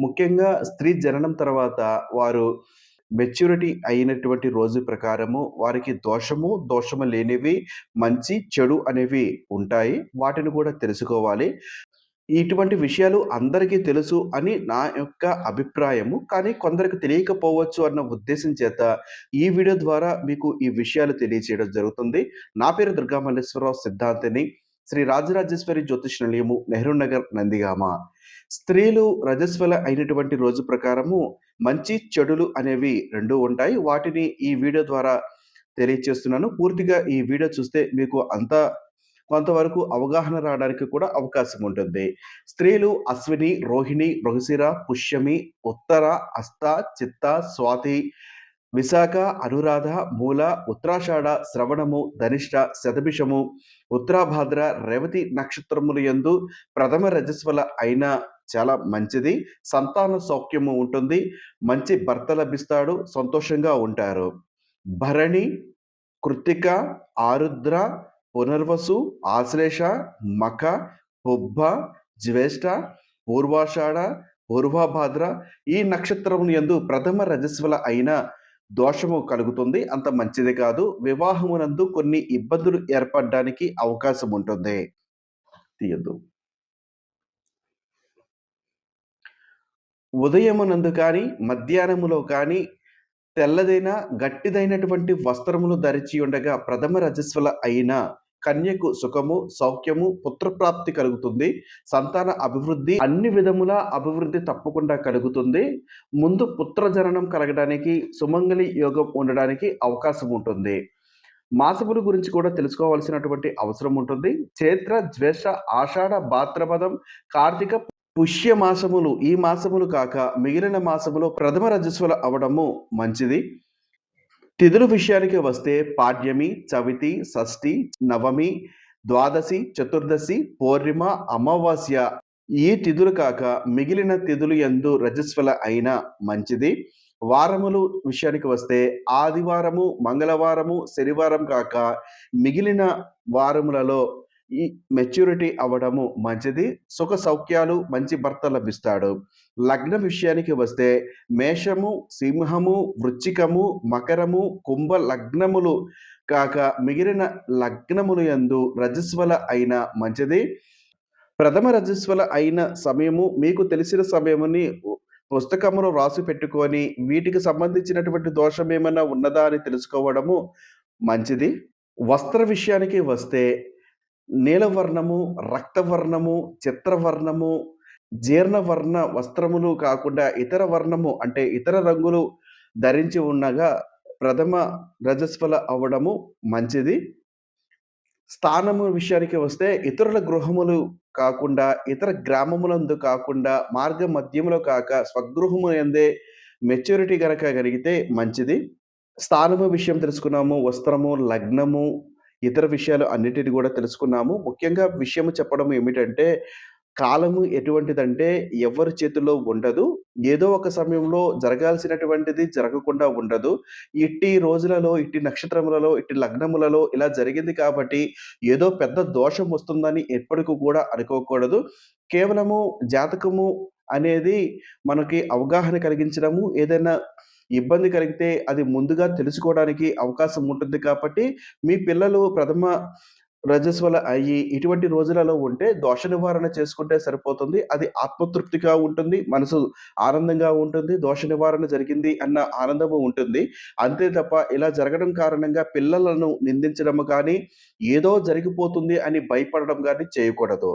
ముఖ్యంగా స్త్రీ జననం తర్వాత వారు మెచ్యూరిటీ అయినటువంటి రోజు ప్రకారము వారికి దోషము, దోషము లేనివి, మంచి, చెడు అనేవి ఉంటాయి. వాటిని కూడా తెలుసుకోవాలి. ఇటువంటి విషయాలు అందరికీ తెలుసు అని నా యొక్క అభిప్రాయము. కానీ కొందరికి తెలియకపోవచ్చు అన్న ఉద్దేశం చేత ఈ వీడియో ద్వారా మీకు ఈ విషయాలు తెలియజేయడం జరుగుతుంది. నా పేరు దుర్గా మల్లేశ్వరరావు సిద్ధాంతిని. శ్రీ రాజరాజేశ్వరి జ్యోతిష్ నిలయము, నెహ్రూ నగర్, నందిగామ. స్త్రీలు రజస్వల అయినటువంటి రోజు ప్రకారము మంచి, చెడులు అనేవి రెండు ఉంటాయి. వాటిని ఈ వీడియో ద్వారా తెలియచేస్తున్నాను. పూర్తిగా ఈ వీడియో చూస్తే మీకు అంతా కొంతవరకు అవగాహన రావడానికి కూడా అవకాశం ఉంటుంది. స్త్రీలు అశ్విని, రోహిణి, మృగశిర, పుష్యమి, ఉత్తర, హస్త, చిత్త, స్వాతి, విశాఖ, అనురాధ, మూల, ఉత్తరాషాఢ, శ్రవణము, ధనిష్ట, శతభిషము, ఉత్తరాభాద్ర, రేవతి నక్షత్రములు యందు ప్రథమ రజస్వల అయిన చాలా మంచిది. సంతాన సౌఖ్యము ఉంటుంది. మంచి భర్త లభిస్తాడు. సంతోషంగా ఉంటారు. భరణి, కృత్తిక, ఆరుద్ర, పునర్వసు, ఆశ్లేష, మఖ, పుబ్బ, జ్యేష్ఠ, పూర్వాషాఢ, పూర్వభాద్ర ఈ నక్షత్రములు యందు ప్రథమ రజస్వల అయిన దోషము కలుగుతుంది. అంత మంచిది కాదు. వివాహమునందు కొన్ని ఇబ్బందులు ఏర్పడడానికి అవకాశం ఉంటుంది. తీయద్దు ఉదయమునందు కానీ, మధ్యాహ్నములో కానీ తెల్లదైన, గట్టిదైనటువంటి వస్త్రములు ధరించి ఉండగా ప్రథమ రజస్వల అయిన కన్యకు సుఖము, సౌఖ్యము, పుత్రప్రాప్తి కలుగుతుంది. సంతాన అభివృద్ధి అన్ని విధముల అభివృద్ధి తప్పకుండా కలుగుతుంది. ముందు పుత్ర జననం కలగడానికి, సుమంగళి యోగం ఉండడానికి అవకాశం ఉంటుంది. మాసముల గురించి కూడా తెలుసుకోవాల్సినటువంటి అవసరం ఉంటుంది. చైత్ర, జ్యేష్ఠ, ఆషాఢ, భాద్రపదం, కార్తీక, పుష్య మాసములు ఈ మాసములు కాక మిగిలిన మాసములో ప్రథమ రజస్వల అవడము మంచిది. తిథుల విషయానికి వస్తే పాడ్యమి, చవితి, షష్ఠి, నవమి, ద్వాదశి, చతుర్దశి, పౌర్ణిమ అమావాస్య ఈ తిథులు కాక మిగిలిన తిథులు ఎందు రజస్వల అయిన మంచిది. వారములు విషయానికి వస్తే ఆదివారము, మంగళవారము, శనివారం కాక మిగిలిన వారములలో ఈ మెచ్యూరిటీ అవ్వడము మంచిది. సుఖ సౌఖ్యాలు, మంచి భర్త లభిస్తాడు. లగ్న విషయానికి వస్తే మేషము, సింహము, వృచ్చికము మకరము, కుంభ లగ్నములు కాక మిగిలిన లగ్నములు యందు రజస్వల అయిన మంచిది. ప్రథమ రజస్వల అయిన సమయము మీకు తెలిసిన సమయముని పుస్తకములో రాసి పెట్టుకొని వీటికి సంబంధించినటువంటి దోషం ఏమైనా ఉన్నదా అని తెలుసుకోవడము మంచిది. వస్త్ర విషయానికి వస్తే నీలవర్ణము, రక్తవర్ణము, చిత్రవర్ణము, జీర్ణవర్ణ వస్త్రములు కాకుండా ఇతర వర్ణము అంటే ఇతర రంగులు ధరించి ఉండగా ప్రథమ రజస్వల అవ్వడము మంచిది. స్థానము విషయానికి వస్తే ఇతరుల గృహములు కాకుండా, ఇతర గ్రామములందు కాకుండా, మార్గ మధ్యములో కాక స్వగృహము ఎందే మెచ్యూరిటీ గనక కలిగితే మంచిది. స్థానము విషయం తెలుసుకున్నాము. వస్త్రము, లగ్నము, ఇతర విషయాలు అన్నిటిని కూడా తెలుసుకున్నాము. ముఖ్యంగా విషయము చెప్పడం ఏమిటంటే కాలము ఎటువంటిదంటే ఎవరి చేతుల్లో ఉండదు. ఏదో ఒక సమయంలో జరగాల్సినటువంటిది జరగకుండా ఉండదు. ఇట్టి రోజులలో, ఇట్టి నక్షత్రములలో, ఇట్టి లగ్నములలో ఇలా జరిగింది కాబట్టి ఏదో పెద్ద దోషం వస్తుందని ఎప్పటికి కూడా అనుకోకూడదు. కేవలము జాతకము అనేది మనకి అవగాహన కలిగించడము, ఏదైనా ఇబ్బంది కలిగితే అది ముందుగా తెలుసుకోవడానికి అవకాశం ఉంటుంది కాబట్టి మీ పిల్లలు ప్రథమ రజస్వల అయ్యి ఇటువంటి రోజులలో ఉంటే దోష నివారణ చేసుకుంటే సరిపోతుంది. అది ఆత్మతృప్తిగా ఉంటుంది. మనసు ఆనందంగా ఉంటుంది. దోష నివారణ జరిగింది అన్న ఆనందము ఉంటుంది. అంతే తప్ప ఇలా జరగడం కారణంగా పిల్లలను నిందించడం కానీ, ఏదో జరిగిపోతుంది అని భయపడడం కానీ చేయకూడదు.